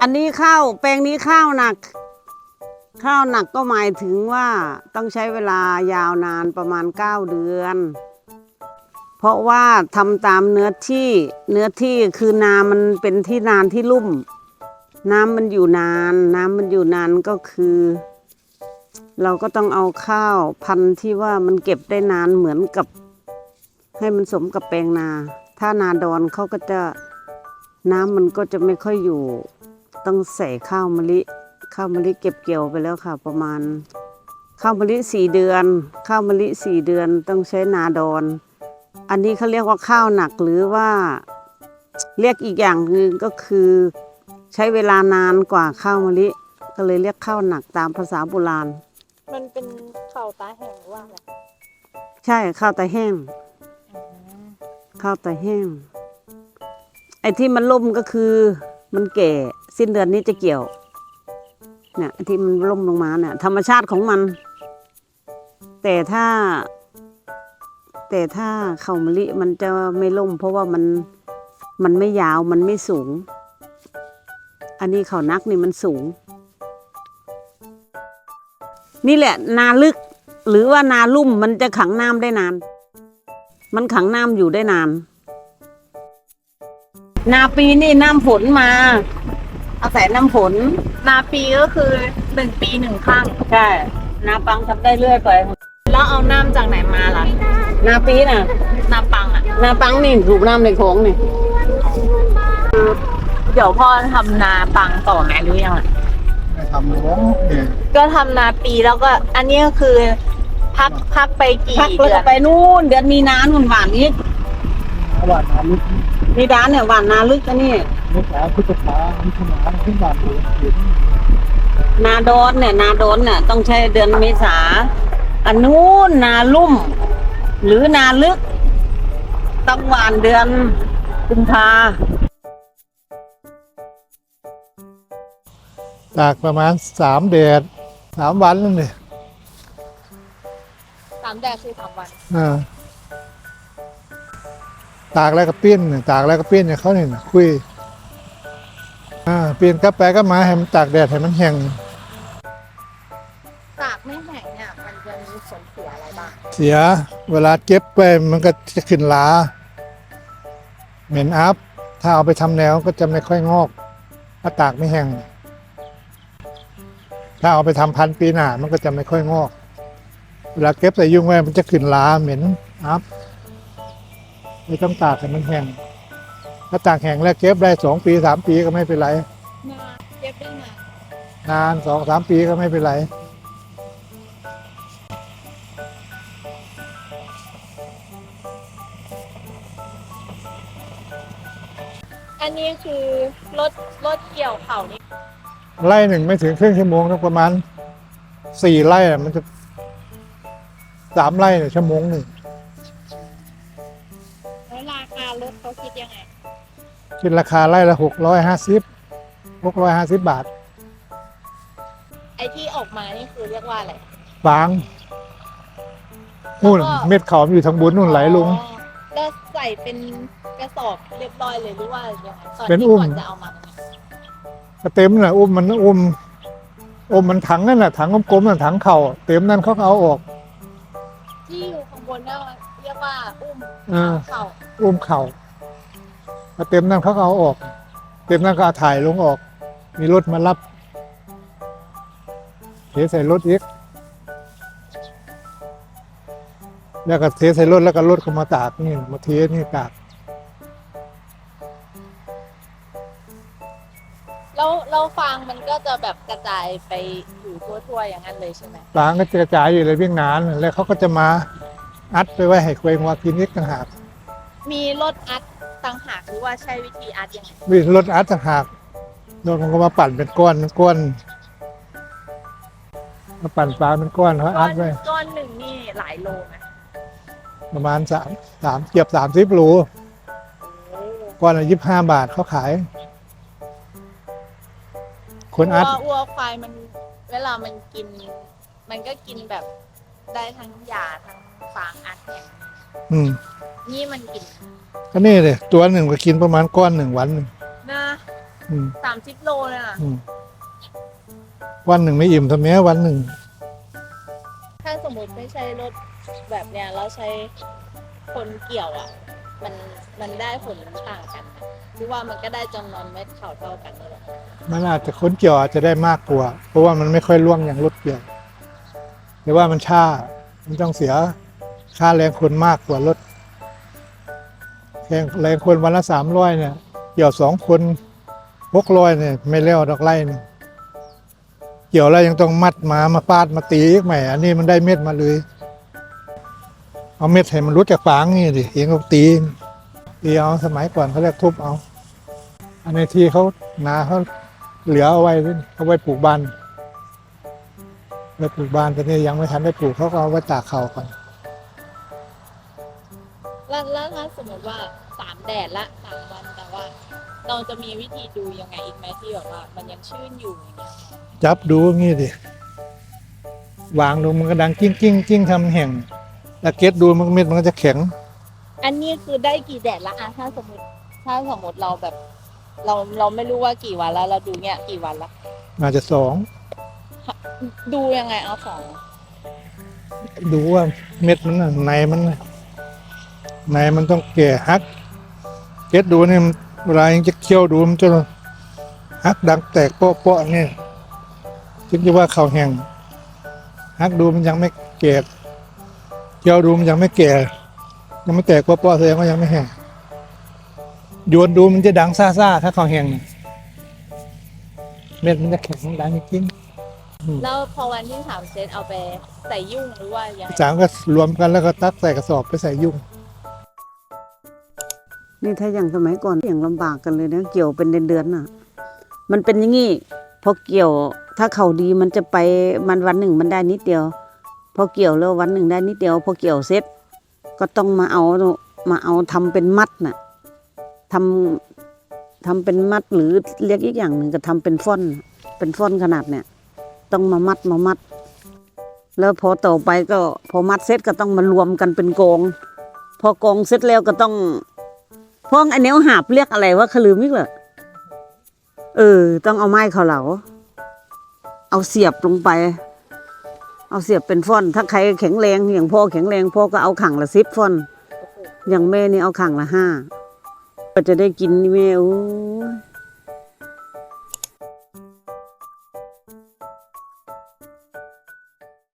อันนี้ข้าวแปลงนี้ข้าวหนัก ข้าวหนักก็หมายถึงว่าต้องใช้เวลายาวนานประมาณ 9 เดือน เพราะว่าทำตามเนื้อที่เนื้อที่คือนามันเป็นที่นานที่ลุ่ม น้ำมันอยู่นาน น้ำมันอยู่นานก็คือ เราก็ต้องเอาข้าวพันธุ์ที่ว่ามันเก็บได้นานเหมือนกับ ให้มันสมกับแปลงนา ถ้านาดอนเขาก็จะน้ำมันก็จะไม่ค่อยอยู่ ต้องใส่ข้าวมะลิ ข้าวมะลิเก็บเกี่ยวไปแล้วค่ะ ประมาณ ข้าวมะลิสี่เดือน ข้าวมะลิสี่เดือนต้องใช้นาดอน อันนี้เขาเรียกว่าข้าวหนักหรือว่าเรียกอีกอย่างหนึ่งก็คือใช้เวลานานกว่าข้าวมะลิ ก็เลยเรียกข้าวหนักตามภาษาโบราณ มันเป็นเข่าตาแห้งหรือว่าอะไรใช่ข้าวตาแห้ง ข้าวตาแห้ง ไอ้ที่มันล่มก็คือมันแก่ สิ้นเดือนนี้จะเกี่ยวเนี่ยที่มันล่มลงมาเนี่ยธรรมชาติของมัน แต่ถ้า แต่ถ้าข้าวมะลิมันจะไม่ล่ม เพราะว่ามันมันไม่ยาวมันไม่สูง อันนี้ข้าวนักนี่มันสูง นี่แหละนาลึก หรือว่านาลุ่มมันจะขังน้ำได้นาน มันขังน้ำอยู่ได้นาน นาปีนี่น้ำฝนมา อาศัยน้ำฝนนาปีก็คือหนึ่งปีหนึ่งครั้งใช่นาปังทำได้เรื่อยไป แล้วเอาน้ำจากไหนมาล่ะ นาปีน่ะ นาปังอะ นาปังนี่ถูกน้ำในโขงนี่เดี๋ยวพ่อทำนาปังต่อไหมหรือยังอะไม่ทำหลวงเนี่ยก็ทำนาปีแล้วก็ อันนี้ก็คือ พักพักไปกี่พักแล้วเดือก็นไปนู่น เดือนมีนาหนุนหวานนี้ระหว่างน้ำลึกมีด้านเนี่ยหวานนาลึกอันนี้ ลึกแล้วพุทธภามิถุนาขึ้นบานหลวงอยู่นาโดนเนี่ย นาโดนเนี่ยต้องใช้เดือนเมษาอันนู้นนาลุ่ม หรือนาลึกต้องหวานเดือนกุมภาตากประมาณสามแดดสามวันนั่นเลยสามแดดคือสามวันอ่าตากแล้วก็ปิ้นเนี่ยตากแล้วก็ปิ้นเนี่ยเขาเนี่ยนะคุย อ่าปิ้นกลับไปก็มาให้มันตากแดดให้มันแห้งตากไม่แห้งเนี่ยมันจะมีผลเสียอะไรบ้างเสียเวลาเก็บไปมันก็จะขึ้นลาเหม็นอัพ ถ้าเอาไปทำแนวก็จะไม่ค่อยงอกถ้าตากไม่แห้งถ้าเอาไปทำพันธุ์ปีหน้ามันก็จะไม่ค่อยงอก เวลาเก็บใส่ยุงไว้มันจะขึ้นลาเหม็นอัพไม่ต้องตากให้มันแห้ง ถ้าตากแห้งแล้วเก็บได้สองปีสามปีก็ไม่เป็นไรนาเก็บได้นานนานสองสามปีก็ไม่เป็นไร อันนี้คือรถรถเกี่ยวเข่านี่ไล่หนึ่งไม่ถึงครึ่งชั่วโมงนะประมาณสี่ไร่อะมันจะสามไร่เนี่ยชั่วโมงหนึ่งแล้วราคารถเขาคิดยังไง คิดราคาไร่ละหกร้อยห้าสิบหกร้อยห้าสิบบาท ไอที่ออกมานี่คือเรียกว่าอะไรฟางนู่นเม็ดเขามันอยู่ทางบนนู่นไหลลงอ๋อแล้วใส่เป็นกระสอบเรียบร้อยเลยหรือว่ายังไงตอนเป็นที่อุ้ม ก่อนจะเอามาเนี่ยก็เต็มน่ะอุ้มมันอุ้มอุ้มมันถังนั่นแหละถังกลมๆน่ะถังเข่าเต็มนั่นเขาก็เอาออก ที่อยู่ข้างบนนั่นเรียกว่าอุ้มเออเข่าอุ้มเข่า พอเต็มนั่นเขาก็เอาออก เต็มนั่นก็เอาถ่ายลงออก มีรถมารับเทใส่รถอีกแล้วก็เทใส่รถแล้วก็รถก็มาตากนี่มาเทนี่ตากแล้วแล้วฟางมันก็จะแบบกระจายไปอยู่ทั่วๆอย่างนั้นเลยใช่ไหมฟางก็จะกระจายอยู่เลยเวียงนาน แล้วเขาก็จะมาอัดไปไว้ให้เควยงวากินนิดต่างหากมีรถอัด ต่างหากหรือว่าใช้วิธีอัดยังไงมีรถอัดต่างหากรถมันก็มาปั่นเป็นก้อนเป็นก้อนมาปั่นฟางเป็นก้อนเขาก้อัอดนไว้ก้อนหนึ่งนี่หลายโลนะประมาณสามสามเกือบสามสิบโลก้อนละยี่สิบห้าบาทเขาขายคนอัดวัววัวควายมันเวลามันกิน มันก็กินแบบได้ทั้งหญ้าทั้งฟางอัดเนี่ย อืมนี่มันกินก็นี่เลยตัวหนึ่งก็กินประมาณก้อนหนึ่งวันหนึ่งนะออืมสามสิบโลเลยนะอืมวันหนึ่งไม่อิ่มทำไมวันหนึ่ง ถ้าสมมติไม่ใช่รถแบบเนี้ยเราใช้คนเกี่ยวอะ มันมันได้ผลต่างกันไหมหรือว่ามันก็ได้จำนวนเม็ดข่าวเท่ากันเลยเหรอมันอาจจะค้นเกี่ยวอาจจะได้มากกว่า เพราะว่ามันไม่ค่อยล่วงอย่างรถเกี่ยวหรือว่ามันช้ามันต้องเสีย ค่าแรงคนมากกว่ารถแรงแรงคนวันละสามร้อยเนี่ยเกี่ยวสองคนหกร้อยเนี่ยไม่เลี้ยวดอกไล่เนี่ยเกี่ยวแล้วยังต้องมัดมามาปาดมาตีอีกใหม่อันนี้มันได้เม็ดมาเลย เอาเม็ดให้มันรู้จากฝางนี่ดิเองก็ตีตีเอาสมัยก่อนเขาเรียกทุบเอา อันในที่เขานาเขาเหลือเอาไว้เอาไว้ปลูกบ้านไว้ปลูกบ้านแต่นี่ยังไม่ทันได้ปลูกเขาก็เอาไว้ตากเขาก่อน แล้วแล้วถ้าสมมติว่าสามแดดละสามวันแต่ว่า เราจะมีวิธีดูยังไงอีกไหมที่แบบว่า มันยังชื้นอยู่อย่างเงี้ยจับดูงี้ดิวางลงมันก็ดังกิ้งกิ้งกิ้งทำแห่งแล้วเก็ตดูมันเม็ดมันก็จะแข็ง อันนี้คือได้กี่แดดละอะถ้าสมมติถ้าสมมติเราแบบ เราเราไม่รู้ว่ากี่วันแล้วเราดูเนี่ยกี่วันละอาจจะสองดูยังไงเอาสองดูว่าเม็ดมันน่ะในมันน่ะ ในมันต้องแก่ฮักเก็ตดูเนี่ยมันเวลายังจะเคี่ยวดูมันจะฮักดังแตกเปาะๆเนี่ยจึงจะว่าเขาวแห้งฮักดูมันยังไม่แก่เคี่ยวดูมันยังไม่แก่ ยังไม่แตกเปาะๆแสดงว่ายังไม่แห้งโยนดูมันจะดังซ่าๆถ้าเขาวแห้งน่ะเม็ดมันจะแข็งดังจริงแล้วพอวันที่สามเซตเอาไปใส่ยุ่งหรือว่ายังไงสามก็รวมกันแล้วก็ตักใส่กระสอบไปใส่ยุ่ง นี่ถ้าอย่างสมัยก่อนอย่างลำบากกันเลยนะเกี่ยวเป็นเดือนๆน่ะ มันเป็นอย่างงี้พอเกี่ยวถ้าเขาดีมันจะไปมันวันหนึ่งมันได้นิดเดียว พอเกี่ยวแล้ววันหนึ่งได้นิดเดียว พอเกี่ยวเสร็จก็ต้องมาเอามาเอาทำเป็นมัดน่ะทำทำเป็นมัดหรือเรียกอีกอย่างหนึ่งก็ทำเป็นฟ่อน เป็นฟ่อนขนาดเนี่ย ต้องมามัดมามัด แล้วพอต่อไปก็พอมัดเสร็จก็ต้องมารวมกันเป็นกอง พอกองเสร็จแล้วก็ต้อง พองไอเนี้ยหาบเรียกอะไรว่าคลืมอีกเหรอเออ ต้องเอาไม้เขาเหลาเอาเสียบลงไป เอาเสียบเป็นฟ่อน ถ้าใครแข็งแรงอย่างพ่อแข็งแรงพ่อก็เอาขังละสิบฟ่อน อย่างแม่นี่เอาขังละห้าก็จะได้กินนี่แม่โอ้